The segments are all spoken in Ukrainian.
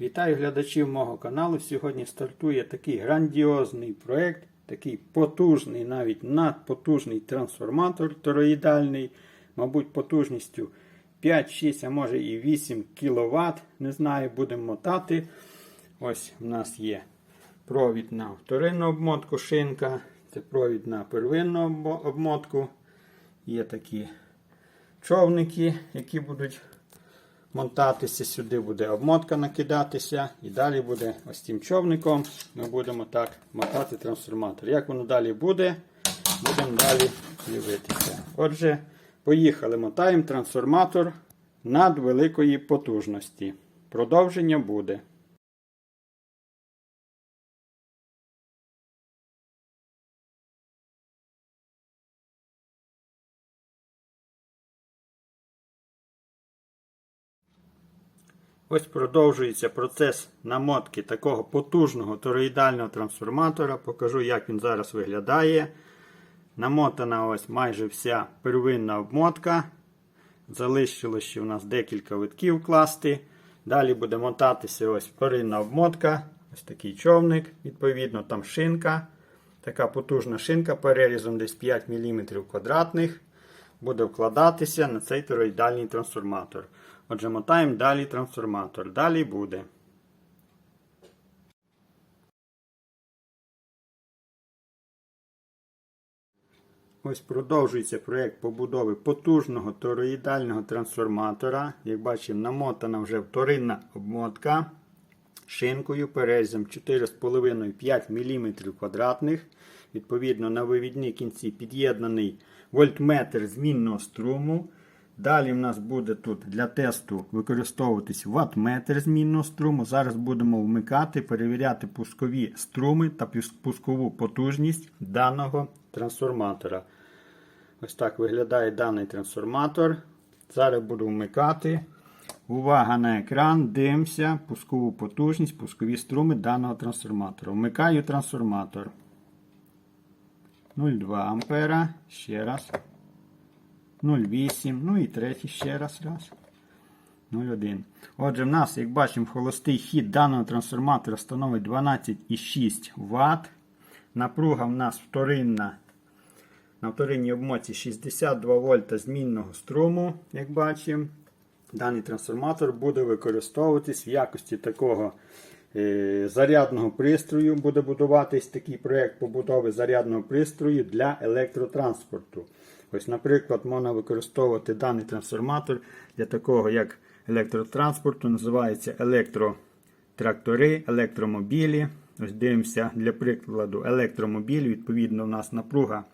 Вітаю глядачів мого каналу. Сьогодні стартує такий грандіозний проект, такий потужний, навіть надпотужний трансформатор тороїдальний, мабуть, потужністю 5, 6, а може і 8 кВт. Не знаю, будемо мотати. Ось у нас є провід на вторинну обмотку шинка, це провід на первинну обмотку. Є такі човники, які будуть монтатися, сюди буде обмотка накидатися, і далі буде ось цим човником. Ми будемо так мотати трансформатор. Як воно далі буде, будемо далі дивитися. Отже, поїхали, мотаємо трансформатор надвеликої потужності. Продовження буде. Ось продовжується процес намотки такого потужного тороїдального трансформатора. Покажу, як він зараз виглядає. Намотана ось майже вся первинна обмотка. Залишилось ще у нас декілька витків класти. Далі буде мотатися ось вторинна обмотка. Ось такий човник, відповідно, там шинка. Така потужна шинка перерізом десь 5 мм квадратних. Буде вкладатися на цей тороїдальний трансформатор. Отже, мотаємо далі трансформатор. Далі буде. Ось продовжується проєкт побудови потужного тороїдального трансформатора. Як бачимо, намотана вже вторинна обмотка шинкою перерізом 4,5-5 мм квадратних. Відповідно, на вивідні кінці під'єднаний вольтметр змінного струму. Далі в нас буде тут для тесту використовуватись ваттметр змінного струму. Зараз будемо вмикати, перевіряти пускові струми та пускову потужність даного трансформатора. Ось так виглядає даний трансформатор. Зараз буду вмикати. Увага на екран, дивимося, пускову потужність, пускові струми даного трансформатора. Вмикаю трансформатор. 0,2 ампера. Ще раз. 0,8. Ну і третій ще раз. раз. 0,1. Отже, в нас, як бачимо, холостий хід даного трансформатора становить 12,6 Вт. Напруга в нас вторинна. На вторинній обмотці 62 вольта змінного струму, як бачимо. Даний трансформатор буде використовуватись в якості такого зарядного пристрою. Буде будуватись такий проєкт побудови зарядного пристрою для електротранспорту. Ось, наприклад, можна використовувати даний трансформатор для такого як електротранспорту, називається електротрактори, електромобілі. Ось дивимося для прикладу електромобіль. Відповідно, у нас напруга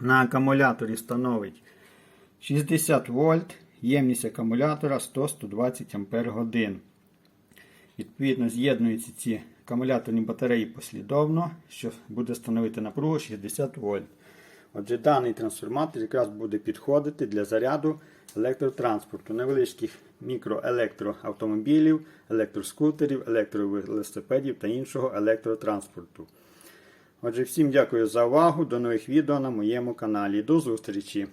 на акумуляторі становить 60 вольт, ємність акумулятора 100-120 Ампер годин. Відповідно, з'єднуються ці акумуляторні батареї послідовно, що буде становити напругу 60 вольт. Отже, даний трансформатор якраз буде підходити для заряду електротранспорту, невеличких мікроелектроавтомобілів, електроскутерів, електровелосипедів та іншого електротранспорту. Отже, всім дякую за увагу. До нових відео на моєму каналі. До зустрічі!